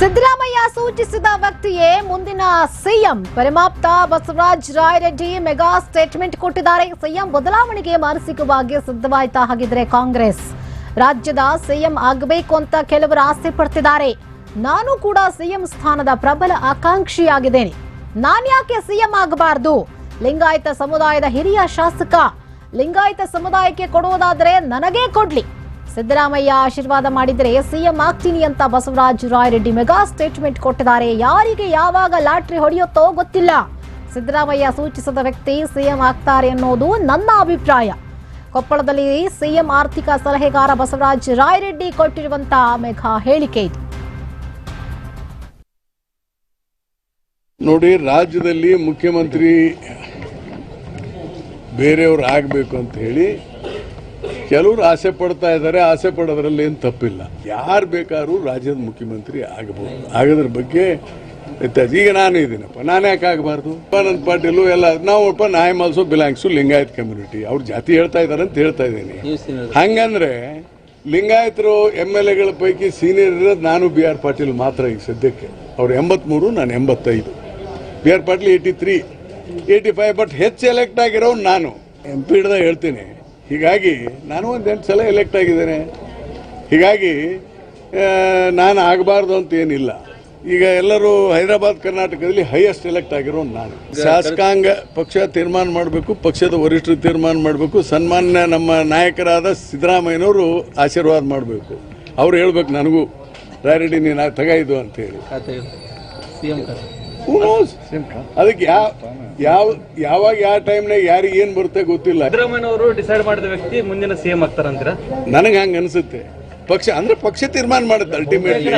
ಸಿದ್ದರಾಮಯ್ಯ ಸೂಚಿಸಿದ ವ್ಯಕ್ತಿಯೇ ಮುಂದಿನ ಸಿಎಂ. ಪರಮಾಪ್ತ ಬಸವರಾಜ್ ರಾಯರೆಡ್ಡಿ ಮೆಗಾ ಸ್ಟೇಟ್ಮೆಂಟ್ ಕೊಟ್ಟಿದ್ದಾರೆ. ಸಿಎಂ ಬದಲಾವಣೆಗೆ ಮಾನಸಿಕವಾಗಿ ಸಿದ್ಧವಾಯ್ತಾ ಹಾಗಿದ್ರೆ ಕಾಂಗ್ರೆಸ್. ರಾಜ್ಯದ ಸಿಎಂ ಆಗಬೇಕು ಅಂತ ಕೆಲವರು ಆಸೆ ಪಡ್ತಿದ್ದಾರೆ. ನಾನು ಕೂಡ ಸಿಎಂ ಸ್ಥಾನದ ಪ್ರಬಲ ಆಕಾಂಕ್ಷಿಯಾಗಿದ್ದೇನೆ. ನಾನ್ಯಾಕೆ ಸಿಎಂ ಆಗಬಾರ್ದು? ಲಿಂಗಾಯತ ಸಮುದಾಯದ ಹಿರಿಯ ಶಾಸಕ. ಲಿಂಗಾಯತ ಸಮುದಾಯಕ್ಕೆ ಕೊಡುವುದಾದರೆ ನನಗೇ ಕೊಡ್ಲಿ. ಸಿದ್ದರಾಮಯ್ಯ ಆಶೀರ್ವಾದ ಮಾಡಿದರೆ ಸಿಎಂ ಆಗ್ತೀನಿ ಅಂತ ಬಸವರಾಜ ರಾಯರೆಡ್ಡಿ ಮೆಗಾ ಸ್ಟೇಟ್ಮೆಂಟ್ ಕೊಟ್ಟಿದ್ದಾರೆ. ಯಾರಿಗೆ ಯಾವಾಗ ಲಾಟ್ರಿ ಹೊಡೆಯುತ್ತೋ ಗೊತ್ತಿಲ್ಲ. ಸಿದ್ದರಾಮಯ್ಯ ಸೂಚಿಸಿದ ವ್ಯಕ್ತಿ ಸಿಎಂ ಆಗ್ತಾರೆ ಅನ್ನೋದು ನನ್ನ ಅಭಿಪ್ರಾಯ. ಕೊಪ್ಪಳದಲ್ಲಿ ಸಿಎಂ ಆರ್ಥಿಕ ಸಲಹೆಗಾರ ಬಸವರಾಜ ರಾಯರೆಡ್ಡಿ ಕೊಟ್ಟಿರುವಂತಹ ಮೆಗಾ ಹೇಳಿಕೆ ಇದು. ನೋಡಿ, ರಾಜ್ಯದಲ್ಲಿ ಮುಖ್ಯಮಂತ್ರಿ ಬೇರೆಯವರು ಆಗಬೇಕು ಅಂತ ಹೇಳಿ ಕೆಲವರು ಆಸೆ ಪಡ್ತಾ ಇದ್ದಾರೆ ಆಸೆ ಪಡೋದ್ರಲ್ಲಿ ಏನು ತಪ್ಪಿಲ್ಲ. ಯಾರು ಬೇಕಾದ್ರೂ ರಾಜ್ಯದ ಮುಖ್ಯಮಂತ್ರಿ ಆಗಬಹುದು ಆಗೋದ್ರ ಬಗ್ಗೆ ವ್ಯತ್ಯಾಸ. ಈಗ ನಾನು ಇದ್ದೀನಪ್ಪ. ನಾನು ಯಾಕೆ ಆಗಬಾರ್ದು? ನನ್ನ ಪಾಟೀಲು ಎಲ್ಲ ನಾವು ನಾ am also belongs to Lingayat community ಅವ್ರು ಜಾತಿ ಹೇಳ್ತಾ ಇದ್ದಾರೆ ಅಂತ ಹೇಳ್ತಾ ಇದ್ದೀನಿ. ಹಂಗಂದ್ರೆ ಲಿಂಗಾಯತರು ಎಂ ಎಲ್ ಎಗಳ ಪೈಕಿ ಸೀನಿಯರ್ ಇರೋದು ನಾನು ಬಿ ಆರ್ ಪಾಟೀಲ್ ಮಾತ್ರ ಈಗ ಸದ್ಯಕ್ಕೆ. ಅವ್ರು ಎಂಬತ್ಮೂರು ನಾನು ಎಂಬತ್ತೈದು. B R Patil eighty three eighty five but ಹೆಚ್ಚು ಎಲೆಕ್ಟ್ ಆಗಿರೋ ನಾನು. ಎಂ ಪಿ ಹಿಡ್ದಾಗ ಹೇಳ್ತೀನಿ. ಹೀಗಾಗಿ ನಾನು ಒಂದು ಎಂಟು ಸಲ ಎಲೆಕ್ಟ್ ಆಗಿದ್ದೇನೆ. ಹೀಗಾಗಿ ನಾನು ಆಗಬಾರ್ದು ಅಂತ ಏನಿಲ್ಲ. ಈಗ ಎಲ್ಲರೂ ಹೈದರಾಬಾದ್ ಕರ್ನಾಟಕದಲ್ಲಿ ಹೈಯೆಸ್ಟ್ ಎಲೆಕ್ಟ್ ಆಗಿರೋ ನಾನು. ಶಾಸಕಾಂಗ ಪಕ್ಷ ತೀರ್ಮಾನ ಮಾಡಬೇಕು ಪಕ್ಷದ ವರಿಷ್ಠರು ತೀರ್ಮಾನ ಮಾಡಬೇಕು ಸನ್ಮಾನ್ಯ ನಮ್ಮ ನಾಯಕರಾದ ಸಿದ್ದರಾಮಯ್ಯನವರು ಆಶೀರ್ವಾದ ಮಾಡಬೇಕು. ಅವ್ರು ಹೇಳ್ಬೇಕು ನನಗೂ ರಾಯರೆಡ್ಡಿ ನೀನು ತಗ ಇದು ಅಂತ ಅದಕ್ಕೆ ಯಾವ ಯಾವ ಯಾವಾಗ ಯಾವ ಟೈಮ್ನಾಗ ಯಾರಿಗೆ ಏನು ಬರುತ್ತೆ ಗೊತ್ತಿಲ್ಲ. ಸಿದ್ದರಾಮಯ್ಯನವರು ಡಿಸೈಡ್ ಮಾಡಿದ ವ್ಯಕ್ತಿ ಮುಂದಿನ ಸಿಎಂ ಆಗ್ತಾರಂತೀರಾ? ನನಗೆ ಹಂಗ ಅನಿಸುತ್ತೆ. ಪಕ್ಷ ಅಂದ್ರೆ ಪಕ್ಷ ತೀರ್ಮಾನ ಮಾಡುತ್ತೆ ಅಲ್ಟಿಮೇಟ್ಲಿ